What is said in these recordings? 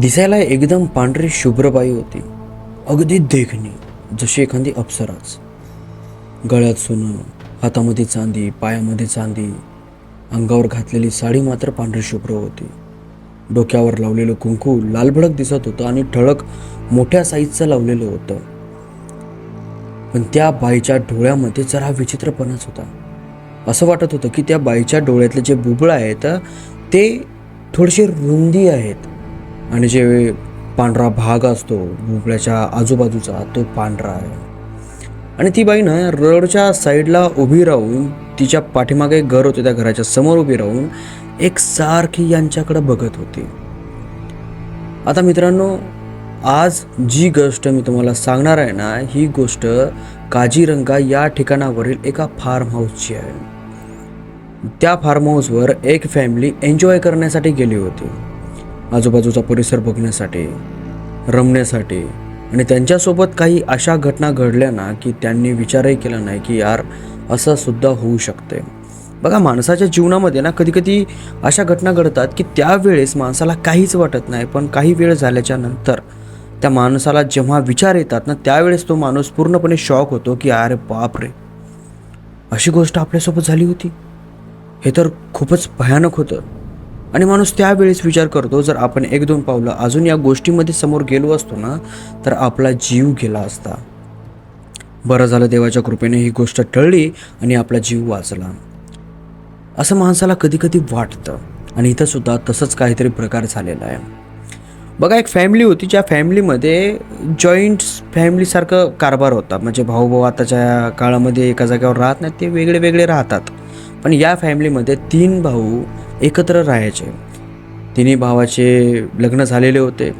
दिसायला एकदम पांढरी शुभ्रबाई होती. अगदी देखणी जशी एखादी अप्सराच. गळ्यात सोनं हातामध्ये चांदी पायामध्ये चांदी अंगावर घातलेली साडी मात्र पांढरी शुभ्र होती. डोक्यावर लावलेलं कुंकू लालभडक दिसत होतं आणि ठळक मोठ्या साईजचं लावलेलं होतं. पण त्या बाईच्या डोळ्यामध्ये जरा विचित्रपणाच होता. असं वाटत होतं की त्या बाईच्या डोळ्यातले जे बुबळ आहेत ते थोडेसे रुंदी आहेत. आणि जे पांढरा भाग असतो भोपळ्याच्या आजूबाजूचा तो पांढरा आहे. आणि ती बाई ना रोडच्या साईडला उभी राहून तिच्या पाठीमागे एक घर होते त्या घराच्या समोर उभी राहून एक सारखी यांच्याकडे बघत होती. आता मित्रांनो आज जी गोष्ट मी तुम्हाला सांगणार आहे ना ही गोष्ट काजीरंगा या ठिकाणावरील एका फार्म हाऊसची आहे. त्या फार्म हाऊसवर एक फॅमिली एन्जॉय करण्यासाठी गेली होती. आजूबाजूचा परिसर बघण्यासाठी रमण्यासाठी आणि त्यांच्यासोबत काही अशा घटना घडल्या ना की त्यांनी विचारही केला नाही की यार असं सुद्धा होऊ शकते. बघा माणसाच्या जीवनामध्ये ना कधी कधी अशा घटना घडतात की त्यावेळेस माणसाला काहीच वाटत नाही पण काही वेळ झाल्याच्यानंतर त्या माणसाला जेव्हा विचार येतात ना त्यावेळेस तो माणूस पूर्णपणे शॉक होतो की अरे बाप रे अशी गोष्ट आपल्यासोबत झाली होती. हे तर खूपच भयानक होतं. आणि माणूस त्यावेळेस विचार करतो जर आपण एक दोन पावलं अजून या गोष्टीमध्ये समोर गेलो असतो ना तर आपला जीव गेला असता. बरं झालं देवाच्या कृपेने ही गोष्ट टळली आणि आपला जीव वाचला. असं माणसाला कधी कधी वाटतं आणि इथं सुद्धा तसंच काहीतरी प्रकार झालेला आहे. बघा एक फॅमिली होती ज्या फॅमिलीमध्ये जॉईंट फॅमिलीसारखं कारभार होता. म्हणजे भाऊ भाऊ आताच्या काळामध्ये एका जागेवर राहत नाहीत ते वेगळे वेगळे राहतात. पण या फॅमिलीमध्ये तीन भाऊ एकत्र राहायचे. तिन्ही भावाचे लग्न झालेले होते.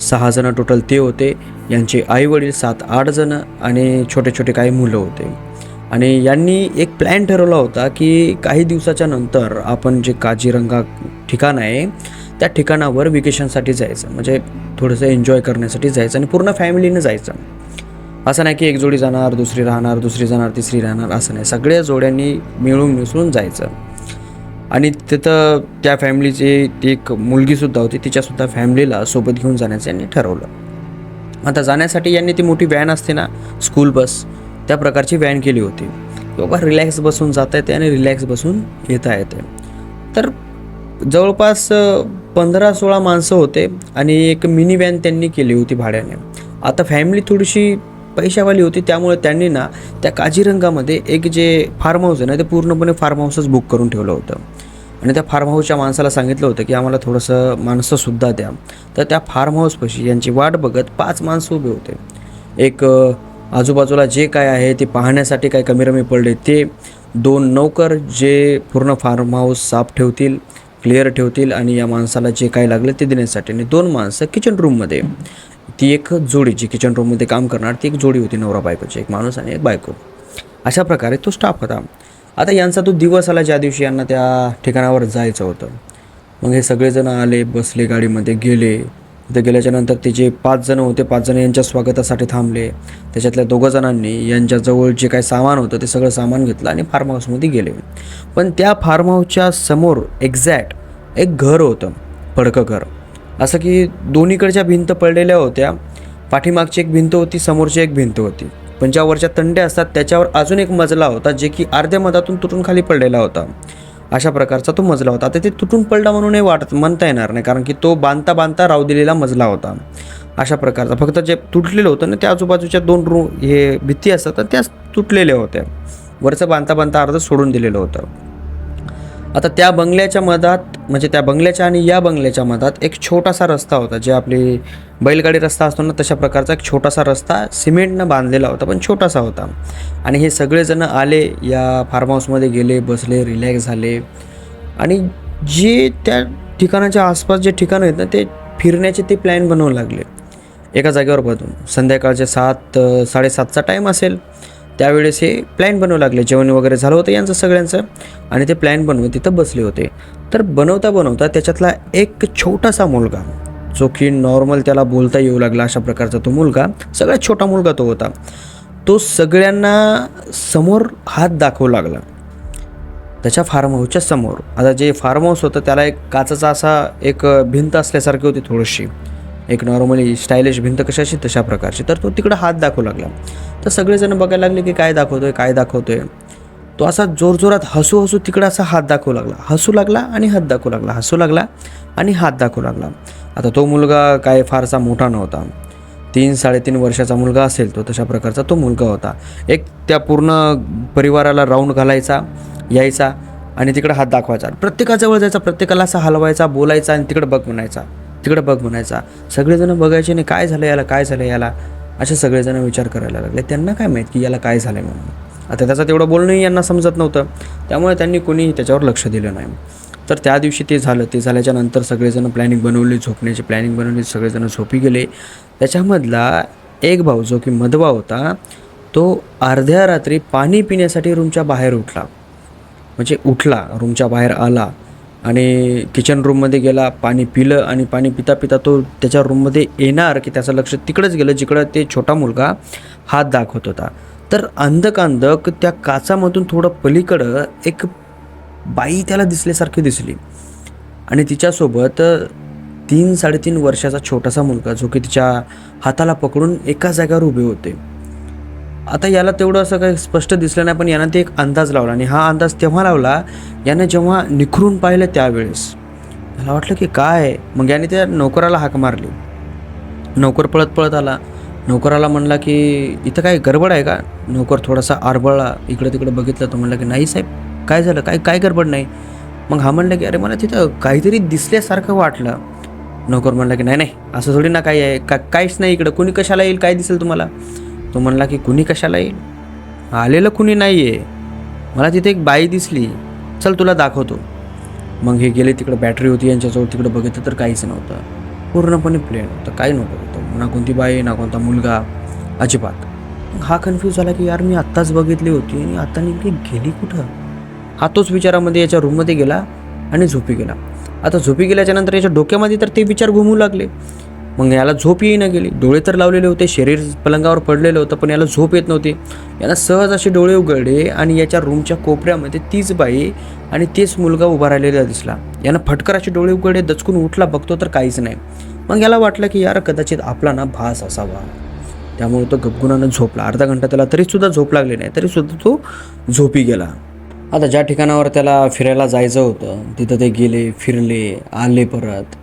सहा जण टोटल ते होते. यांचे आई वडील सात आठ जणं आणि छोटे छोटे काही मुलं होते. आणि यांनी एक प्लॅन ठरवला होता की काही दिवसाच्या नंतर आपण जे काजीरंगा ठिकाण आहे त्या ठिकाणावर विकेशनसाठी जायचं. म्हणजे थोडंसं एन्जॉय करण्यासाठी जायचं आणि पूर्ण फॅमिलीनं जायचं. असं नाही की एक जोडी जाणार दुसरी राहणार दुसरी जाणार तिसरी राहणार असं नाही. सगळ्या जोड्यांनी मिळून मिसळून जायचं. आणि तिथं त्या फॅमिलीची ती एक मुलगीसुद्धा होती तिच्यासुद्धा फॅमिलीला सोबत घेऊन जाण्याचं यांनी ठरवलं. आता जाण्यासाठी यांनी ती मोठी व्हॅन असते ना स्कूल बस त्या प्रकारची व्हॅन केली होती. बाबा रिलॅक्स बसून जाता येते आणि रिलॅक्स बसून येता येते. तर जवळपास पंधरा सोळा माणसं होते आणि एक मिनी व्हॅन त्यांनी केली होती भाड्याने. आता फॅमिली थोडीशी पैशावाली होती त्यामुळे त्यांनी ना त्या काजीरंगामध्ये एक जे फार्म हाऊस आहे ना ते पूर्णपणे फार्म हाऊसच बुक करून ठेवलं होतं. आणि त्या फार्म हाऊसच्या माणसाला सांगितलं होतं की आम्हाला थोडंसं माणसंसुद्धा द्या. तर त्या फार्म हाऊसपाशी यांची वाट बघत पाच माणसं उभे होते. एक आजूबाजूला जे काय आहे ते पाहण्यासाठी काय कमी रमी पडले ते दोन नौकर जे पूर्ण फार्म हाऊस साफ ठेवतील क्लिअर ठेवतील आणि या माणसाला जे काय लागलं ते देण्यासाठी आणि दोन माणसं किचन रूममध्ये ती एक जोडी जी किचन रूममध्ये काम करणार ती एक जोडी होती नवरा बायकोची एक माणूस आणि एक बायको. अशा प्रकारे तो स्टाफ होता. आता यांचा तो दिवस आला ज्या दिवशी यांना त्या ठिकाणावर जायचं होतं. मग हे सगळेजण आले बसले गाडीमध्ये गेले. तिथे गेल्याच्यानंतर ते जे पाच जण होते पाच जण यांच्या स्वागतासाठी थांबले. त्याच्यातल्या दोघं जणांनी यांच्याजवळ जे काही सामान होतं ते सगळं सामान घेतलं आणि फार्म हाऊसमध्ये गेले. पण त्या फार्म हाऊसच्या समोर एक्झॅक्ट एक घर होतं फडकं घर. असं की दोन्हीकडच्या भिंत पडलेल्या होत्या. पाठीमागची एक भिंत होती समोरची एक भिंत होती. पण ज्या वरच्या तंड्या असतात त्याच्यावर अजून एक मजला होता जे की अर्ध्या मधातून तुटून खाली पडलेला होता. अशा प्रकारचा तो मजला होता. आता ते तुटून पडला म्हणूनही वाटत म्हणता येणार नाही कारण की तो बांधता बांधता राहू दिलेला मजला होता. अशा प्रकारचा. फक्त जे तुटलेलं होतं ना त्या आजूबाजूच्या दोन रू हे भित्ती असतात तर त्याच तुटलेल्या होत्या. वरचं बांधता बांधता अर्ध सोडून दिलेलं होतं. आता त्या बंगल्याच्या मधात म्हणजे त्या बंगल्याच्या आणि या बंगल्याच्या मधात एक छोटासा रस्ता होता जे आपली बैलगाडी रस्ता असतो ना तशा प्रकारचा एक छोटासा रस्ता सिमेंटनं बांधलेला होता पण छोटासा होता. आणि हे सगळेजण आले या फार्म हाऊसमध्ये गेले बसले रिलॅक्स झाले. आणि जे त्या ठिकाणाच्या आसपास जे ठिकाणं आहेत ना ते फिरण्याचे ते प्लॅन बनवू लागले. एका जागेवर बदलून संध्याकाळचे सात साडेसातचा टाईम असेल. त्यावेळेस हे प्लॅन बनवू लागले. जेवण वगैरे झालं होतं यांचं सगळ्यांचं आणि ते प्लॅन बनवून तिथं बसले होते. तर बनवता बनवता त्याच्यातला एक छोटासा मुलगा जो की नॉर्मल त्याला बोलता येऊ लागला अशा प्रकारचा तो मुलगा सगळ्यात छोटा मुलगा तो होता. तो सगळ्यांना समोर हात दाखवू लागला. त्याच्या फार्म हाऊसच्या समोर. आता जे फार्म हाऊस होतं त्याला एक काचाचा असा एक भिंत असल्यासारखी होती थोडीशी. एक नॉर्मली स्टायलिश भिंत कशाची तशा प्रकारची. तर तो तिकडं हात दाखवू लागला. तर सगळेजण बघायला लागले की काय दाखवतोय काय दाखवतोय. तो असा जोरजोरात हसू हसू तिकडं असा हात दाखवू लागला. हसू लागला आणि हात दाखवू लागला. हसू लागला आणि हात दाखवू लागला. आता तो मुलगा काय फारसा मोठा नव्हता. तीन साडेतीन वर्षाचा मुलगा असेल तो तशा प्रकारचा तो मुलगा होता. एक त्या पूर्ण परिवाराला राऊंड घालायचा यायचा आणि तिकडं हात दाखवायचा. प्रत्येकाजवळ जायचा प्रत्येकाला असा हलवायचा बोलायचा आणि तिकडं बघ म्हणायचा तिकडं बघ म्हणायचा सगळेजण बघायचे नाही काय झालं याला काय झालं याला? असे सगळेजण विचार करायला लागले. त्यांना काय माहीत की याला काय झालं म्हणून? आता त्याचं तेवढं बोलणंही यांना समजत नव्हतं. त्यामुळे त्यांनी कोणीही त्याच्यावर लक्ष दिलं नाही. तर त्या दिवशी ते झालं. ते झाल्याच्यानंतर सगळेजण प्लॅनिंग बनवली झोपण्याची प्लॅनिंग बनवली सगळेजण झोपी गेले. त्याच्यामधला एक भाऊ जो की मधवा होता तो अर्ध्या रात्री पाणी पिण्यासाठी रूमच्या बाहेर उठला. म्हणजे उठला रूमच्या बाहेर आला. आणि किचन रूममध्ये गेला पाणी पिलं आणि पाणी पिता पिता तो त्याच्या रूममध्ये येणार की त्याचं लक्ष तिकडंच गेलं जिकडं ते छोटा मुलगा हात दाखवत होता. तर अंधकांधक त्या काचामधून थोडं पलीकडं एक बाई त्याला दिसल्यासारखी दिसली. आणि तिच्यासोबत तीन साडेतीन वर्षाचा छोटासा मुलगा जो की तिच्या हाताला पकडून एका जागेवर उभे होते. आता याला तेवढं असं काही स्पष्ट दिसलं नाही पण यानं ते एक अंदाज लावला आणि हा अंदाज तेव्हा लावला यानं जेव्हा निखरून पाहिलं त्यावेळेस. त्याला वाटलं की काय? मग याने त्या नोकराला हाक मारली. नोकर पळत पळत आला. नोकराला म्हणला की इथं काय गडबड आहे का? नोकर थोडासा आरबळला इकडं तिकडं बघितलं तो म्हणला की नाही साहेब काय झालं? काय काय गडबड नाही? मग हा म्हणलं की अरे मला तिथं काहीतरी दिसल्यासारखं वाटलं. नोकर म्हणला की नाही नाही असं थोडी ना काही आहे. का काहीच नाही इकडं. कोणी कशाला येईल? काय दिसेल तुम्हाला? तो म्हणला की कुणी कशाला येईल? आलेलं कुणी नाही आहे मला तिथे एक बाई दिसली. चल तुला दाखवतो. मग हे गेले तिकडं बॅटरी होती यांच्याजवळ तिकडं बघितलं तर काहीच नव्हतं. पूर्णपणे प्लेन होतं काही नव्हतं होतं ना कोणती बाई ना कोणता मुलगा. अजिबात. हा कन्फ्यूज झाला की यार मी आत्ताच बघितली होती आणि आता नेमकी गेली कुठं? हा तोच विचारामध्ये याच्या रूममध्ये गेला आणि झोपी गेला. आता झोपी गेल्याच्यानंतर याच्या डोक्यामध्ये तर ते विचार घुमू लागले. मग याला झोप येईना गेली. डोळे तर लावलेले होते शरीर पलंगावर पडलेलं होतं पण याला झोप येत नव्हती. याला सहज असे डोळे उघडले आणि याच्या रूमच्या कोपऱ्यामध्ये तीच बाई आणि तेच मुलगा उभा राहिलेला दिसला. यानं फटकर असे डोळे उघडले दचकून उठला बघतो तर काहीच नाही. मग याला वाटलं की यार कदाचित आपला ना भास असावा. त्यामुळे तो गपगुणानं झोपला. अर्धा घंटा त्याला तरीसुद्धा झोप लागली नाही तरीसुद्धा तो झोपी गेला. आता ज्या ठिकाणावर त्याला फिरायला जायचं होतं तिथं ते गेले फिरले आले परत.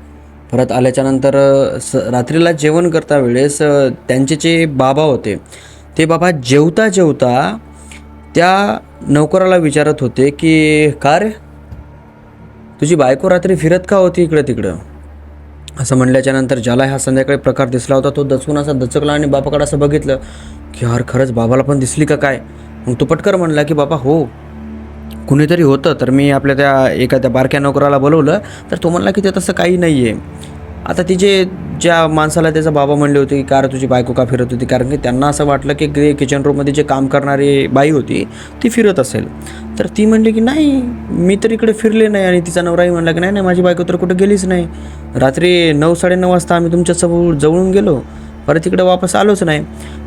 परत आल्याच्यानंतर स रात्रीला जेवण करता वेळेस त्यांचे जे बाबा होते ते बाबा जेवता जेवता त्या नोकराला विचारत होते की का रे? तुझी बायको रात्री फिरत का होती इकडं तिकडं? असं म्हणल्याच्या नंतर ज्याला हा संध्याकाळी प्रकार दिसला होता तो दचकून असा दचकला आणि बापाकडे असं बघितलं की यार खरंच बाबाला पण दिसली का काय? मग तो पटकर म्हणला की बाबा हो कुणीतरी होतं तर मी आपल्या त्या एका त्या बारक्या नोकराला बोलवलं तर तो म्हणला की ते तसं काही नाही आहे आता तिचे ज्या माणसाला त्याचा बाबा म्हणले होते की कार तुझी बायको का फिरत होती? कारण की त्यांना असं वाटलं की ते किचन रूममध्ये जे काम करणारी बाई होती ती फिरत असेल. तर ती म्हणली की नाही मी तर इकडे फिरले नाही. आणि तिचा नवराही म्हणला की नाही नाही माझी बायको तर कुठं गेलीच नाही. रात्री नऊ साडेनऊ वाजता आम्ही तुमच्या जवळून गेलो. परत तिकडे वापस आलोच नाही.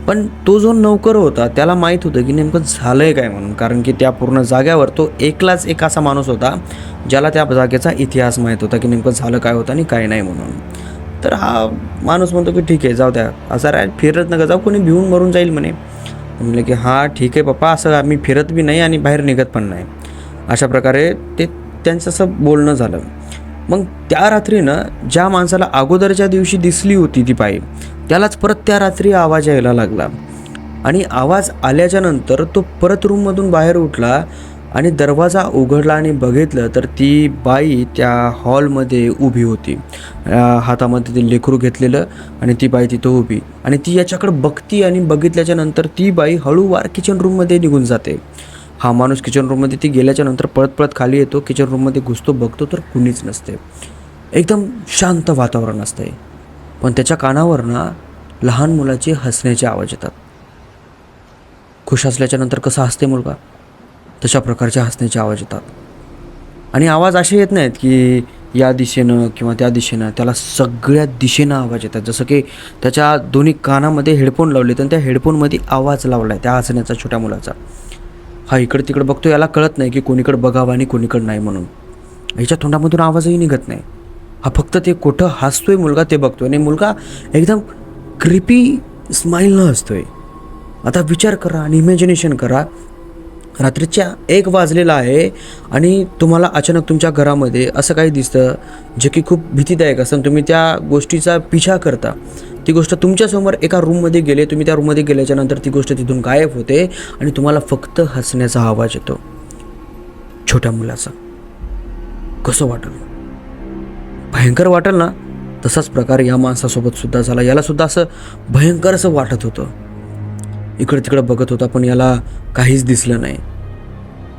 पण तो जो नौकर होता त्याला माहीत होतं की नेमकं झालं आहे काय म्हणून. कारण की त्या पूर्ण जाग्यावर तो एकलाच एक असा माणूस होता ज्याला त्या जागेचा इतिहास माहीत होता की नेमकं झालं काय होतं आणि काय नाही म्हणून. तर हा माणूस म्हणतो की ठीक आहे जाऊ द्या. असं राय फिरत नका जाऊ कोणी भिवून मरून जाईल म्हणे. म्हणलं की हां ठीक आहे पप्पा असं मी फिरत बी नाही आणि बाहेर निघत पण नाही. अशा प्रकारे ते त्यांचं असं बोलणं झालं. मग त्या रात्रीनं ज्या माणसाला अगोदरच्या दिवशी दिसली होती ती पाय त्यालाच परत त्या रात्री आवाज यायला लागला. आणि आवाज आल्याच्यानंतर तो परत रूममधून बाहेर उठला आणि दरवाजा उघडला आणि बघितलं तर ती बाई त्या हॉलमध्ये उभी होती. हातामध्ये ते लेकरू घेतलेलं आणि ती बाई तिथं उभी. आणि ती याच्याकडे बघती आणि बघितल्याच्या नंतर ती बाई हळूवार किचन रूममध्ये निघून जाते. हा माणूस किचन रूममध्ये ती गेल्याच्यानंतर पळत पळत खाली येतो किचन रूममध्ये घुसतो बघतो तर कुणीच नसते. एकदम शांत वातावरण असते. पण त्याच्या कानावर ना लहान मुलाचे हसण्याचे आवाज येतात. खुश असल्याच्या नंतर कसं हसते मुलगा? तशा प्रकारचे हसण्याचे आवाज येतात. आणि आवाज असे येत नाहीत की या दिशेनं किंवा त्या दिशेनं त्याला सगळ्या दिशेनं आवाज येतात. जसं की त्याच्या दोन्ही कानामध्ये हेडफोन लावले तर त्या हेडफोनमध्ये आवाज लावला आहे त्या हसण्याचा छोट्या मुलाचा. हा इकडं तिकडं बघतो याला कळत नाही की कोणीकडं बघावं आणि कोणीकडं नाही म्हणून. याच्या तोंडामधून आवाजही निघत नाही. हा फक्त ते कुठं हसतोय मुलगा ते बघतोय आणि मुलगा एकदम क्रिपी स्माईलनं हसतोय. आता विचार करा आणि इमॅजिनेशन करा. रात्रीच्या एक वाजलेला आहे आणि तुम्हाला अचानक तुमच्या घरामध्ये असं काही दिसतं जे की खूप भीतीदायक असतं तुम्ही त्या गोष्टीचा पिछा करता. ती गोष्ट तुमच्यासमोर एका रूममध्ये गेले तुम्ही त्या रूममध्ये गेल्याच्यानंतर ती गोष्ट तिथून गायब होते आणि तुम्हाला फक्त हसण्याचा आवाज येतो. छोट्या मुलाचा. कसं वाटेल? भयंकर वाटेल ना? तसाच प्रकार या माणसासोबत सुद्धा झाला. याला सुद्धा असं भयंकर असं वाटत होतं. इकडं तिकडं बघत होता पण याला काहीच दिसलं नाही.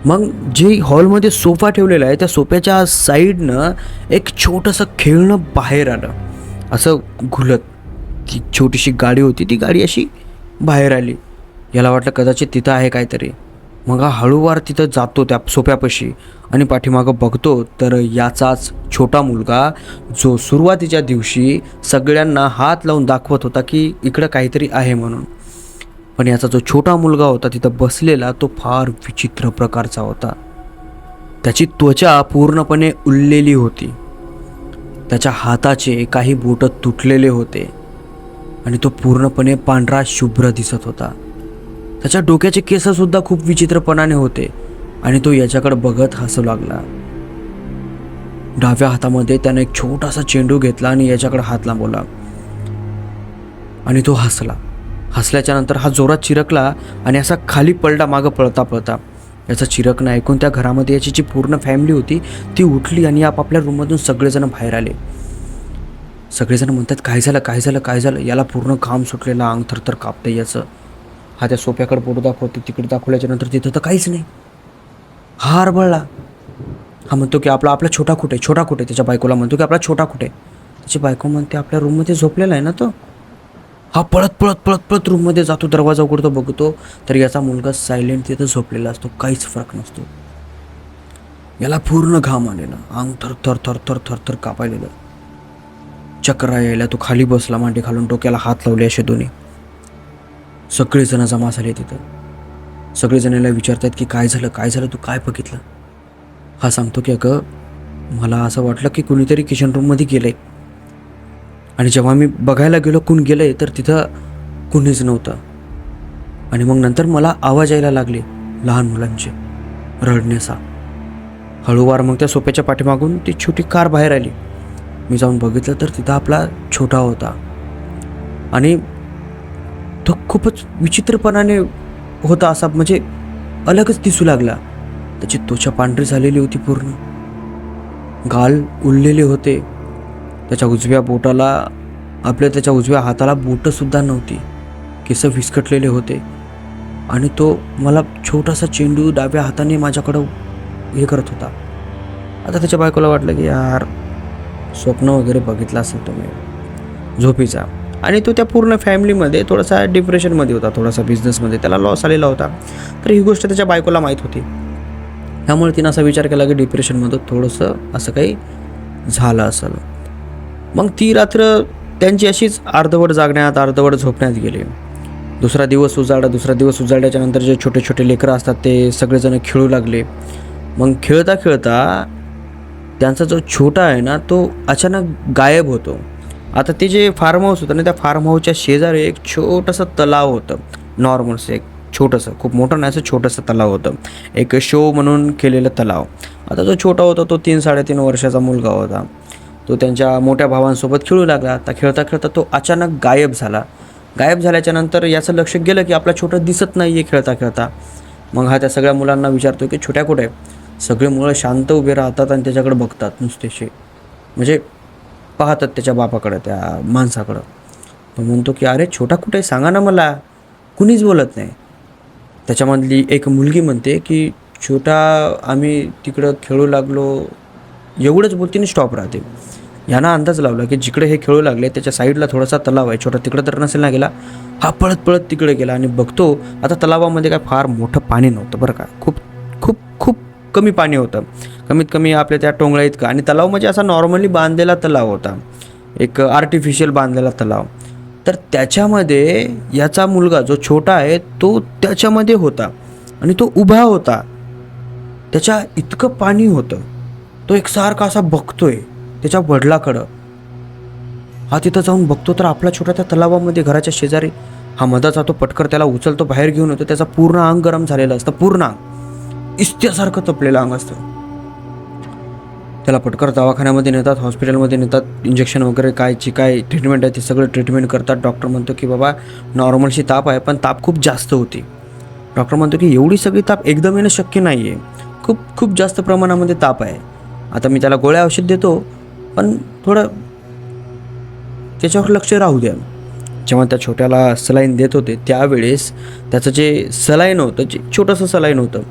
मग जे हॉलमध्ये सोफा ठेवलेला आहे त्या सोफ्याच्या साईडनं एक छोटंसं खेळणं बाहेर आलं. असं घुलत ती छोटीशी गाडी होती ती गाडी अशी बाहेर आली. याला वाटलं कदाचित तिथं आहे काहीतरी. मग हा हळूवार तिथं जातो त्या सोप्यापाशी आणि पाठीमागं बघतो तर याचाच छोटा मुलगा जो सुरुवातीच्या दिवशी सगळ्यांना हात लावून दाखवत होता की इकडं काहीतरी आहे म्हणून. पण याचा जो छोटा मुलगा होता तिथं बसलेला तो फार विचित्र प्रकारचा होता. त्याची त्वचा पूर्णपणे उललेली होती. त्याच्या हाताचे काही बोटं तुटलेले होते. आणि तो पूर्णपणे पांढरा शुभ्र दिसत होता. त्याच्या डोक्याचे केससुद्धा खूप विचित्रपणाने होते आणि तो याच्याकडे बघत हसू लागला. डाव्या हातामध्ये त्याने एक छोटासा चेंडू घेतला आणि याच्याकडे हात लांबवला. आणि तो हसला. हसल्याच्या नंतर हा जोरात चिरकला आणि असा खाली पडला मागं पळता पळता याचा चिरकणं ऐकून त्या घरामध्ये याची जी पूर्ण फॅमिली होती ती उठली आणि आपापल्या रूममधून सगळेजण बाहेर आले. सगळेजण म्हणतात काय झालं काय झालं काय झालं? याला पूर्ण घाम सुटलेला अंग थरथर कापतं याचं. हा त्या सोप्याकडे बोट दाखवते तिकडे दाखवल्याच्या नंतर तिथं तर काहीच नाही. हा हरबळला हा म्हणतो की आपला आपला छोटा कुठे? छोटा कुठे? त्याच्या बायकोला म्हणतो की आपला छोटा कुठे? त्याची बायको म्हणते आपल्या रूममध्ये झोपलेला आहे ना तो? हा पळत पळत पळत पळत रूममध्ये जातो दरवाजा उघडतो बघतो तर याचा मुलगा सायलेंट तिथं झोपलेला असतो काहीच फरक नसतो. याला पूर्ण घाम आलेला अंग थर थर थर थर थर थर कापायलेलं. चक्रा यायला तो खाली बसला मांडी घालून डोक्याला हात लावले असे दोन्ही. सगळेजण जमा झाले तिथं. सगळेजण याला विचारतात की काय झालं काय झालं तू काय बघितलं? हा सांगतो की अगं मला असं वाटलं की कुणीतरी किचन रूममध्ये गेलंय. आणि जेव्हा मी बघायला गेलो कोण गेलंय तर तिथं कुणीच नव्हतं. आणि मग नंतर मला आवाज यायला लागले लहान मुलांचे. रडण्याचा. हळूवार मग त्या सोप्याच्या पाठीमागून ती छोटी कार बाहेर आली. मी जाऊन बघितलं तर तिथं आपला छोटा होता. आणि तो खूपच विचित्रपणाने होता असा म्हणजे अलगच दिसू लागला. त्याची त्वचा पांढरी झालेली होती पूर्ण. गाल उरलेले होते. त्याच्या उजव्या बोटाला आपल्या त्याच्या उजव्या हाताला बोटंसुद्धा नव्हती. केस विस्कटलेले होते. आणि तो मला छोटासा चेंडू डाव्या हाताने माझ्याकडं हे करत होता. आता त्याच्या बायकोला वाटलं की यार स्वप्न वगैरे बघितलं असेल तुम्ही. झोपीचा. आणि तो त्या पूर्ण फॅमिलीमध्ये थोडासा डिप्रेशनमध्ये होता थोडासा बिझनेसमध्ये त्याला लॉस आलेला होता. तर ही गोष्ट त्याच्या बायकोला माहीत होती. त्यामुळे तिनं असा विचार केला की डिप्रेशनमध्ये थोडंसं असं काही झालं असेल. मग ती रात्र त्यांची अशीच अर्धवट जागण्यात अर्धवट झोपण्यात गेली. दुसरा दिवस उजाडा दुसरा दिवस उजाडल्याच्यानंतर जे छोटे छोटे लेकरं असतात ते सगळेजण खेळू लागले. मग खेळता खेळता त्यांचा जो छोटा आहे ना तो अचानक गायब होतो. आता ते जे फार्म हाऊस होतं ना त्या फार्म हाऊसच्या शेजारी एक छोटंसं तलाव होतं. नॉर्मलचं एक छोटंसं खूप मोठं नाही असं छोटंसं तलाव होतं. एक शो म्हणून केलेलं तलाव. आता जो छोटा होता तो तीन साडेतीन वर्षाचा मुलगा होता. तो त्यांच्या मोठ्या भावांसोबत खेळू लागला. आता खेळता खेळता तो अचानक गायब झाला. गायब झाल्याच्यानंतर याचं लक्ष गेलं की आपला छोटा दिसत नाही आहे खेळता खेळता. मग हा त्या सगळ्या मुलांना विचारतो की छोट्या कुठे? आहे? सगळे मुळं शांत उभे राहतात आणि त्याच्याकडे बघतात नुसतेसे म्हणजे पाहतात त्याच्या बापाकडं त्या माणसाकडं. तो म्हणतो की अरे छोटा कुठे सांगा ना मला. कुणीच बोलत नाही. त्याच्यामधली एक मुलगी म्हणते की छोटा आम्ही तिकडं खेळू लागलो. एवढंच बोलतीने स्टॉप राहते. यांना अंदाज लावला की जिकडे हे खेळू लागले त्याच्या साईडला थोडासा तलाव आहे. छोटा तिकडं तर नसेल ना गेला. हा पळत पळत तिकडे गेला आणि बघतो आता तलावामध्ये काय फार मोठं पाणी नव्हतं बरं का. खूप खूप खूप कमी पाणी होतं. कमीत कमी आपल्या त्या टोंगळ्या इतकं. आणि तलाव म्हणजे असा नॉर्मली बांधलेला तलाव होता. एक आर्टिफिशियल बांधलेला तलाव. तर त्याच्यामध्ये याचा मुलगा जो छोटा आहे तो त्याच्यामध्ये होता. आणि तो उभा होता. त्याच्या इतकं पाणी होतं. तो एकसारखा असा बघतोय त्याच्या वडिलाकडं. हा तिथं जाऊन बघतो तर आपला छोटा त्या तलावामध्ये घराच्या शेजारी हा मधाचा जातो पटकर त्याला उचलतो बाहेर घेऊन येतो. त्याचा पूर्ण अंग गरम झालेला असतं. पूर्ण अंग. इस्त्यासारखं तपलेलं अंग असतं. त्याला पटकर दवाखान्यामध्ये नेतात हॉस्पिटलमध्ये नेतात इंजेक्शन वगैरे कायची काय ट्रीटमेंट आहे ते सगळं ट्रीटमेंट करतात. डॉक्टर म्हणतो की बाबा नॉर्मलशी ताप आहे पण ताप खूप जास्त होती. डॉक्टर म्हणतो की एवढी सगळी ताप एकदम येणं शक्य नाही आहे खूप खूप जास्त प्रमाणामध्ये ताप आहे. आता मी त्याला गोळ्या औषध देतो पण थोडं त्याच्यावर लक्ष राहू द्या. जेव्हा त्या छोट्याला सलाईन देत होते त्यावेळेस त्याचं जे सलाईन होतं जे छोटंसं सलाईन होतं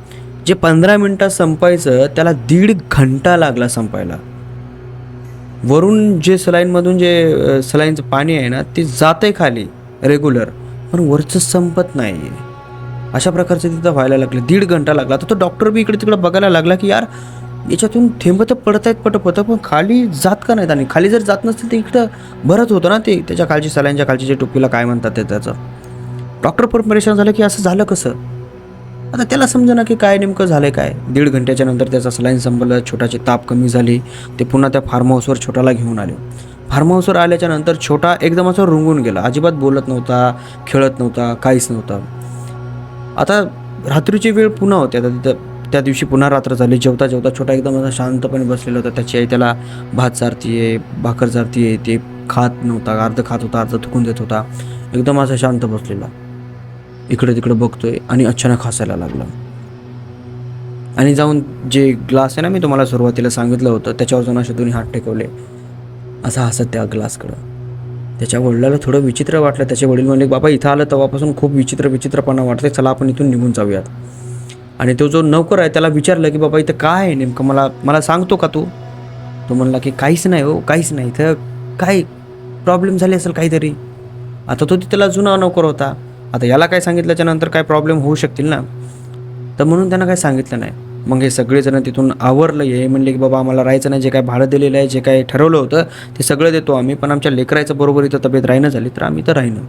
जे पंधरा मिनटात संपायचं त्याला दीड घंटा लागला संपायला. वरून जे सलाईनमधून जे सलाईनचं पाणी आहे ना ते जातंय खाली रेग्युलर. पण वरचं संपत नाही आहे अशा प्रकारचं तिथं व्हायला लागलं. दीड घंटा लागला. तर तो डॉक्टर बी इकडे तिकडे बघायला लागला की यार याच्यातून थेंब तर पडत आहेत पटपट पण खाली जात का नाहीत आणि खाली जर जात नसतील तर इकडं भरत होतं ना ते. त्याच्या खालची सलाईनच्या खालची जे टोपीला काय म्हणतात ते त्याचं. डॉक्टर पण परेशान झालं की असं झालं कसं? आता त्याला समजा की काय नेमकं झालं काय. दीड घंट्याच्या नंतर त्याचा सलाईन संपलं छोटाची ताप कमी झाली ते पुन्हा त्या फार्म हाऊसवर छोटाला घेऊन आले. फार्म हाऊसवर आल्याच्यानंतर छोटा एकदम असं रुंगून गेला. अजिबात बोलत नव्हता खेळत नव्हता काहीच नव्हता. आता रात्रीची वेळ पुन्हा होती. आता तिथं त्या दिवशी पुन्हा रात्र झाली. जेवता जेवता छोटा एकदम असा शांतपणे बसलेला होता. त्याची आई त्याला भात चारतीये भाकर चारतीये ते खात नव्हता. अर्ध खात होता अर्ध थुकून देत होता. एकदम असा शांत बसलेला. इकडे तिकडं बघतोय आणि अचानक हसायला लागला. आणि जाऊन जे ग्लास आहे ना मी तुम्हाला सुरुवातीला सांगितलं होतं त्याच्यावर जाऊन असे दोन्ही हात टेकवले. असा हसत त्या ग्लासकडं. त्याच्या वडिलाला थोडं विचित्र वाटलं. त्याचे वडील म्हणले बाबा इथं आलं तेव्हापासून खूप विचित्र विचित्रपणा वाटतंय. चला आपण इथून निघून जाऊयात. आणि तो जो नौकर आहे त्याला विचारलं की बाबा इथं काय आहे नेमकं? मला मला सांगतो का तू? तो म्हणला की काहीच नाही हो काहीच नाही. इथं काय प्रॉब्लेम झाले असेल काहीतरी? आता तो तिथला जुना नौकर होता. आता याला काय सांगितल्याच्यानंतर काय प्रॉब्लेम होऊ शकतील ना? तर म्हणून त्यांना काय सांगितलं नाही. मग हे सगळेजण तिथून आवरलं. हे म्हणले की बाबा आम्हाला राहायचं नाही. जे काय भाडं दिलेलं आहे जे काय ठरवलं होतं ते सगळं देतो आम्ही. पण आमच्या लेकरायचं बरोबर इथं तब्येत राहीनं झाली तर आम्ही तर राहिनं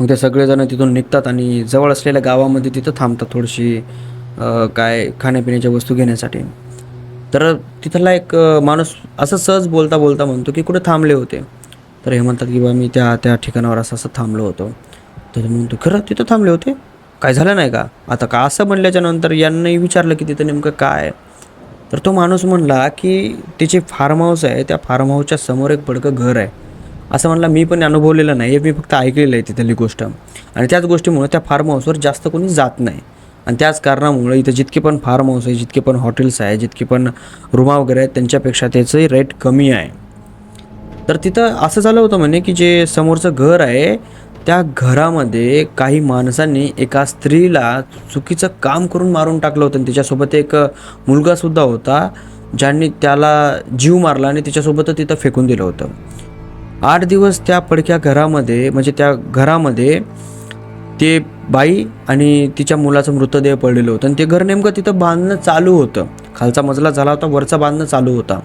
मग ते सगळेजण तिथून निघतात आणि जवळ असलेल्या गावामध्ये तिथं थांबतात थोडीशी काय खाण्यापिण्याच्या वस्तू घेण्यासाठी. तर तिथला एक माणूस असं सहज बोलता बोलता म्हणतो की कुठे थांबले होते? तर हे म्हणतात की बा मी त्या त्या ठिकाणावर असं असं थांबलो होतो. तर म्हणतो खरं तिथं थांबले होते? काय झालं नाही का? आता का असं म्हणल्याच्या नंतर यांनाही विचारलं की तिथं नेमकं काय आहे? तर तो माणूस म्हणला की त्याचे फार्म हाऊस आहे त्या फार्म हाऊसच्या समोर एक पडकं घर आहे. असं म्हणला मी पण अनुभवलेलं नाही हे मी फक्त ऐकलेलं आहे तिथली गोष्ट. आणि त्याच गोष्टीमुळे त्या फार्म हाऊसवर जास्त कोणी जात नाही. आणि त्याच कारणामुळे इथं जितके पण फार्म हाऊस आहे जितके पण हॉटेल्स आहे जितके पण रूमा वगैरे आहेत त्यांच्यापेक्षा त्याचं रेट कमी आहे. तर तिथं असं झालं होतं म्हणे की जे समोरचं घर आहे त्या घरामध्ये काही माणसांनी एका स्त्रीला चुकीचं काम करून मारून टाकलं होतं. आणि तिच्यासोबत एक मुलगासुद्धा होता ज्यांनी त्याला जीव मारला आणि तिच्यासोबत तिथं फेकून दिलं होतं. आठ दिवस त्या पडक्या घरामध्ये म्हणजे त्या घरामध्ये ते बाई आणि तिच्या मुलाचं मृतदेह पडलेलं होतं. आणि ते घर नेमकं तिथं बांधणं चालू होतं. खालचा मजला झाला होता वरचा बांधणं चालू होता.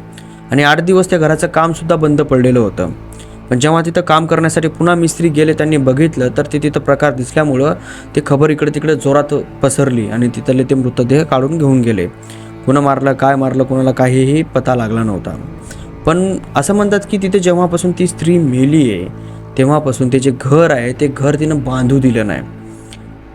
आणि आठ दिवस त्या घराचं कामसुद्धा बंद पडलेलं होतं. पण जेव्हा तिथं काम करण्यासाठी पुन्हा मिस्त्री गेले त्यांनी बघितलं तर ते तिथं प्रकार दिसल्यामुळं ते खबर इकडे तिकडे जोरात पसरली आणि तिथले ते मृतदेह काढून घेऊन गेले. कुणं मारलं काय मारलं कोणाला काहीही पता लागला नव्हता. पण असं म्हणतात की तिथे जेव्हापासून ती स्त्री मेली आहे तेव्हापासून ते जे घर आहे ते घर तिनं बांधू दिलं नाही.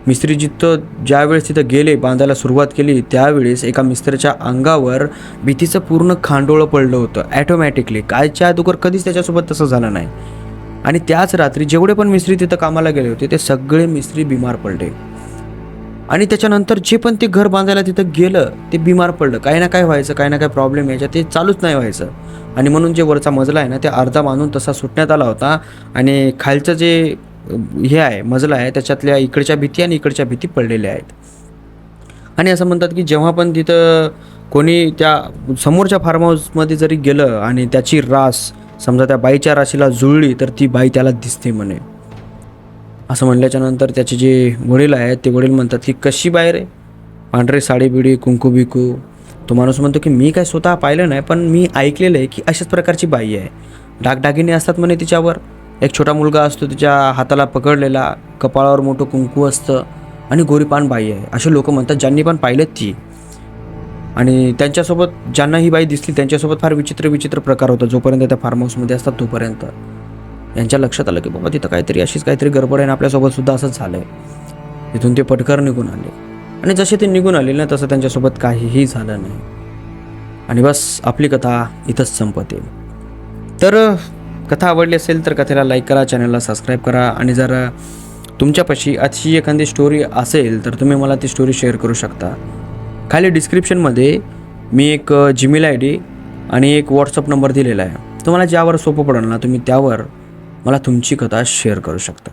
मिस्त्री जिथं ज्यावेळेस तिथं गेले बांधायला सुरुवात केली त्यावेळेस एका मिस्त्रीच्या अंगावर भीतीचं पूर्ण खांडोळं पडलं होतं ॲटोमॅटिकली कायच्या अगोदर कधीच त्याच्यासोबत तसं झालं नाही. आणि त्याच रात्री जेवढे पण मिस्त्री तिथं कामाला गेले होते ते सगळे मिस्त्री बिमार पडले. आणि त्याच्यानंतर जे पण ते घर बांधायला तिथं गेलं ते बिमार पडलं. काही ना काय व्हायचं काही ना काय प्रॉब्लेम यायचा ते चालूच नाही व्हायचं. आणि म्हणून जे वरचा मजला आहे ना ते अर्धा बांधून तसा सुटण्यात आला होता. आणि खालचं जे हे आहे मजला आहे त्याच्यातल्या इकडच्या भीती आणि इकडच्या भीती पडलेल्या आहेत. आणि असं म्हणतात की जेव्हा पण तिथं कोणी त्या समोरच्या फार्म हाऊसमध्ये जरी गेलं आणि त्याची रास समजा त्या बाईच्या राशीला जुळली तर ती बाई त्याला दिसते म्हणे. असं म्हणल्याच्या नंतर त्याचे जे वडील आहेत ते वडील म्हणतात की कशी बाहेर आहे पांढरे साडी बिडी कुंकू बिकू. तो माणूस म्हणतो की मी काय स्वतः पाहिलं नाही पण मी ऐकलेलं आहे की अशाच प्रकारची बाई आहे. डागडागिने असतात म्हणे तिच्यावर. एक छोटा मुलगा असतो तिच्या हाताला पकडलेला कपाळावर मोठं कुंकू असतं आणि गोरीपान बाई आहे. असे लोक म्हणतात ज्यांनी पण पाहिलेत ती. आणि त्यांच्यासोबत ज्यांना ही बाई दिसली त्यांच्यासोबत फार विचित्र विचित्र प्रकार होता. जोपर्यंत त्या फार्म हाऊसमध्ये असतात तोपर्यंत. यांच्या लक्षात आलं की बाबा तिथं काहीतरी अशीच काहीतरी गडबड आहे आणि आपल्यासोबत सुद्धा असंच झालं आहे तिथून ते पटकर निघून आले. आणि जसे ते निघून आले ना तसं त्यांच्यासोबत काहीही झालं नाही. आणि बस आपली कथा इथंच संपते. तर कथा आवडली असेल तर कथेला लाईक करा चॅनलला सबस्क्राईब करा. आणि जर तुमच्यापाशी अशी एखादी स्टोरी असेल तर तुम्ही मला ती स्टोरी शेअर करू शकता. खाली डिस्क्रिप्शनमध्ये मी एक जीमेल आय डी आणि एक व्हॉट्सअप नंबर दिलेला आहे. तुम्हाला ज्यावर सोपं पडेल ना तुम्ही त्यावर मला तुमची कथा शेअर करू शकता.